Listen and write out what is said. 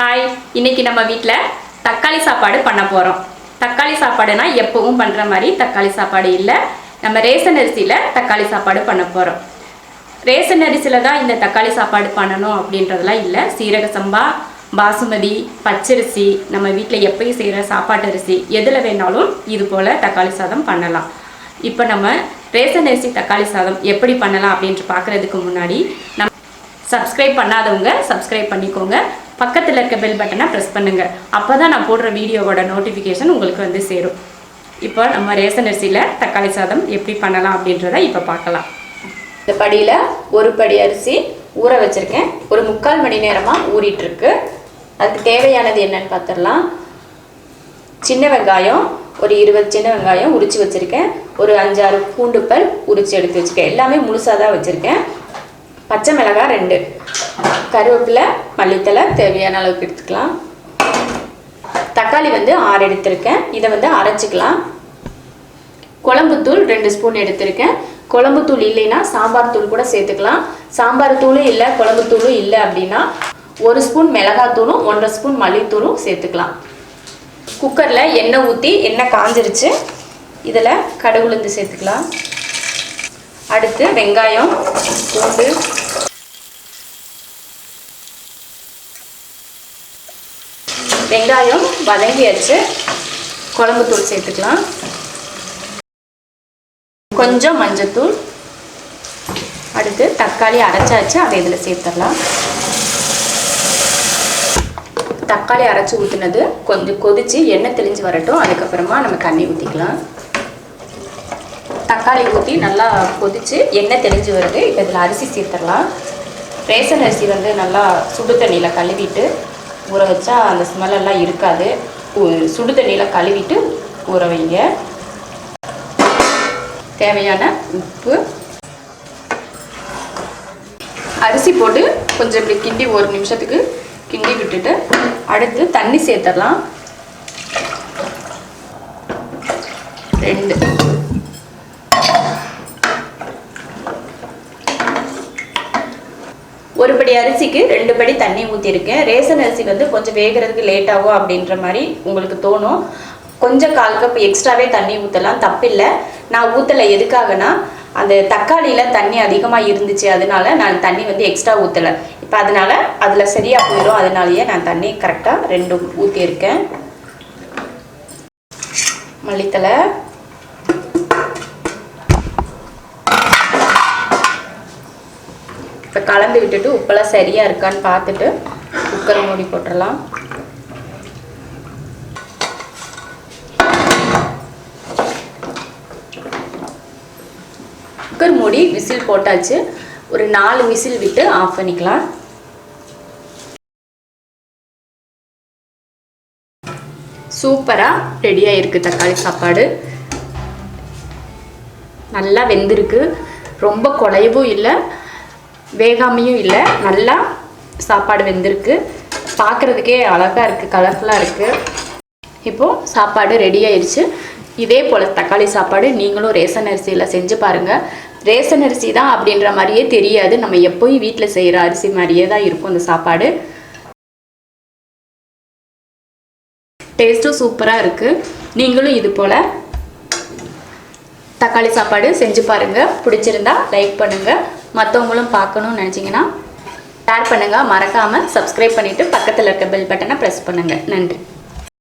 Hi இன்னைக்கு நம்ம வீட்டில் தக்காளி சாப்பாடு பண்ண போகிறோம் தக்காளி சாப்பாடுனா எப்பவும் பண்ணுற மாதிரி தக்காளி சாப்பாடு இல்லை. நம்ம ரேசன் அரிசியில் தக்காளி சாப்பாடு பண்ண போகிறோம் ரேசன் அரிசியில் தான் இந்த தக்காளி சாப்பாடு பண்ணணும் அப்படின்றதெல்லாம் இல்லை. சீரக சம்பா பாசுமதி பச்சரிசி நம்ம வீட்டில் எப்பயும் செய்கிற சாப்பாட்டு அரிசி எதில் வேணாலும் இது போல் தக்காளி சாதம் பண்ணலாம். இப்போ நம்ம ரேசன் அரிசி தக்காளி சாதம் எப்படி பண்ணலாம் அப்படின்ட்டு பார்க்குறதுக்கு முன்னாடி நம்ம சப்ஸ்கிரைப் பண்ணாதவங்க சப்ஸ்கிரைப் பண்ணிக்கோங்க. பக்கத்தில் இருக்க பெல் பட்டனை ப்ரெஸ் பண்ணுங்கள் அப்போ தான் நான் போடுற வீடியோவோட நோட்டிஃபிகேஷன் உங்களுக்கு வந்து சேரும். இப்போ நம்ம ரேசன் அரிசியில் தக்காளி சாதம் எப்படி பண்ணலாம் அப்படின்றத இப்போ பார்க்கலாம். இந்த படியில் ஒரு படி அரிசி ஊற வச்சுருக்கேன். ஒரு முக்கால் மணி நேரமாக ஊறிட்டுருக்கு. அதுக்கு தேவையானது என்னன்னு பார்த்துடலாம் சின்ன வெங்காயம் ஒரு இருபது சின்ன வெங்காயம் உரித்து வச்சுருக்கேன். ஒரு அஞ்சாறு பூண்டுப்பல் உரித்து எடுத்து வச்சுருக்கேன். எல்லாமே முழுசாக தான் வச்சுருக்கேன். பச்சை மிளகாய் ரெண்டு. கருவேப்பிலை மல்லித்தலை தேவையான அளவுக்கு எடுத்துக்கலாம். தக்காளி வந்து ஆறு எடுத்திருக்கேன். இதை வந்து அரைச்சிக்கலாம். குழம்புத்தூள் ரெண்டு ஸ்பூன் எடுத்திருக்கேன். குழம்புத்தூள் இல்லைன்னா சாம்பார் தூள் கூட சேர்த்துக்கலாம். சாம்பார் தூளும் இல்லை குழம்புத்தூளும் இல்லை அப்படின்னா ஒரு ஸ்பூன் மிளகாத்தூளும் ஒன்றரை ஸ்பூன் மல்லித்தூளும் சேர்த்துக்கலாம். குக்கரில் எண்ணெய் ஊற்றி எண்ணெய் காஞ்சிருச்சு. இதில் கடுகுளுந்து சேர்த்துக்கலாம். அடுத்து வெங்காயம் பூண்டு. வெங்காயம் வதங்கியாச்சு. குழம்புத்தூள் சேர்த்துக்கலாம். கொஞ்சம் மஞ்சத்தூள் அடுத்து தக்காளி அரைச்சாச்சு அதை இதில் சேர்த்துடலாம். தக்காளி அரைச்சி ஊற்றுனது கொஞ்சம் கொதிச்சு எண்ணெய் தெளிஞ்சு வரட்டும். அதுக்கப்புறமா நம்ம தண்ணி ஊற்றிக்கலாம் தக்காளி ஊற்றி நல்லா கொதித்து எண்ணெய் தெளிஞ்சு வருது. இப்போ இதில் அரிசி சேர்த்துடலாம். ரேசன் அரிசி வந்து நல்லா சுடு தண்ணியில் கழுவிட்டு ஊற வச்சா அந்த ஸ்மெல்லெல்லாம் இருக்காது. சுடு தண்ணியில் கழுவிட்டு ஊற வைங்க. தேவையான உப்பு. அரிசி போட்டு கொஞ்சம் இப்படி கிண்டி ஒரு நிமிஷத்துக்கு கிண்டி விட்டுட்டு அடுத்து தண்ணி சேர்த்துடலாம். ரெண்டு. ஒரு படி அரிசிக்கு ரெண்டு படி தண்ணி ஊற்றிருக்கேன் ரேசன் அரிசி வந்து கொஞ்சம் வேகிறதுக்கு லேட் ஆகும் அப்படின்ற மாதிரி உங்களுக்கு தோணும். கொஞ்சம் கால் கப் எக்ஸ்ட்ராவே தண்ணி ஊற்றலாம் தப்பில்லை. நான் ஊற்றலை எதுக்காகனா அந்த தக்காளியில் தண்ணி அதிகமாக இருந்துச்சு அதனால நான் தண்ணி வந்து எக்ஸ்ட்ரா ஊற்றலை இப்போ அதனால் அதில் சரியாக போயிடும். அதனாலேயே நான் தண்ணி கரெக்டாக ரெண்டு ஊற்றியிருக்கேன் மல்லித்தலை இப்போ கலந்து விட்டுட்டு உப்பெல்லாம் சரியாக இருக்கான்னு பார்த்துட்டு குக்கரை மூடி போட்டுடலாம் குக்கர் மூடி விசில் போட்டாச்சு. ஒரு நாலு விசில் விட்டு ஆஃப் பண்ணிக்கலாம். சூப்பராக ரெடியாக இருக்குது தக்காளி சாப்பாடு. நல்லா வெந்திருக்கு. ரொம்ப குழையவும் இல்லை. வேகாமையும் இல்லை. நல்லா சாப்பாடு வெந்திருக்கு. பார்க்குறதுக்கே அழகாக இருக்குது கலர்ஃபுல்லாக இருக்குது இப்போது சாப்பாடு ரெடி ஆயிடுச்சு இதே போல் தக்காளி சாப்பாடு நீங்களும் ரேசன் அரிசியில் செஞ்சு பாருங்கள் ரேசன் அரிசி தான் அப்படின்ற மாதிரியே தெரியாது. நம்ம எப்போயும் வீட்டில் செய்கிற அரிசி மாதிரியே தான் இருக்கும் அந்த சாப்பாடு. டேஸ்ட்டும் சூப்பராக இருக்குது நீங்களும் இது போல் தக்காளி சாப்பாடு செஞ்சு பாருங்கள் பிடிச்சிருந்தா லைக் பண்ணுங்கள் மற்றவங்களும் பார்க்கணும்னு நினச்சிங்கன்னா ஷேர் பண்ணுங்கள் மறக்காமல் சப்ஸ்கிரைப் பண்ணிவிட்டு பக்கத்தில் இருக்க பெல் பட்டனை ப்ரெஸ் பண்ணுங்கள் நன்றி.